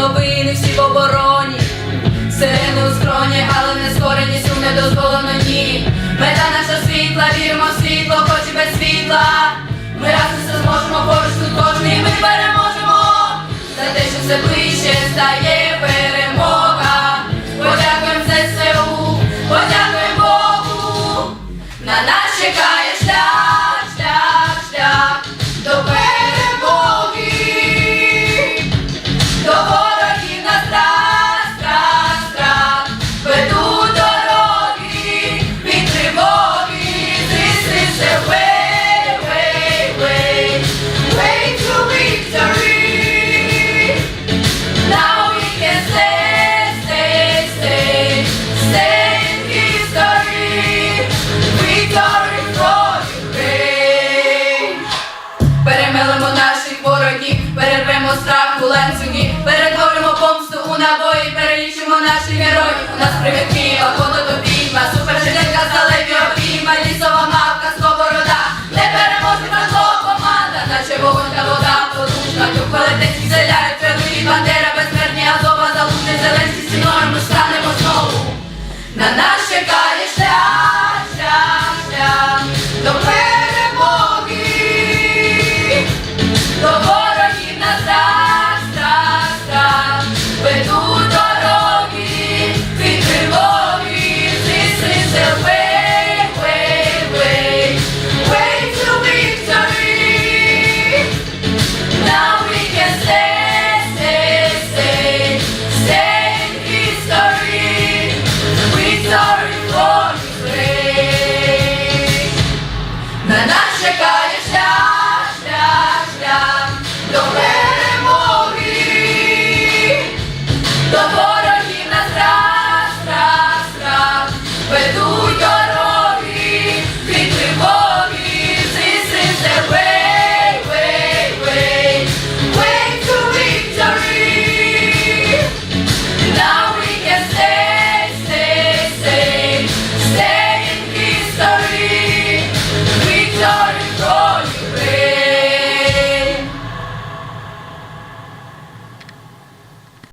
новини всі в обороні, сирени у але не скорені, сум не дозволено, ні. Мета наша світла, віримо в світло, хоч і без світла. Ми разом все зможемо поруч тут кожний, ми переможемо. За те, що все ближче стає перемога. Подякуємо ЗСУ, подякуємо Богу. На нас чекає. Наших героїв. У нас привітки, охота до відьма, супержилетка, сталеві обійма, лісова мавка, сковорода, не переможна зло команда, наче вогонь та вода, потужна, дух велетенський зеляють тренують бандера, безмерні, Азова, залужний зеленський стіною, ми станемо знову. На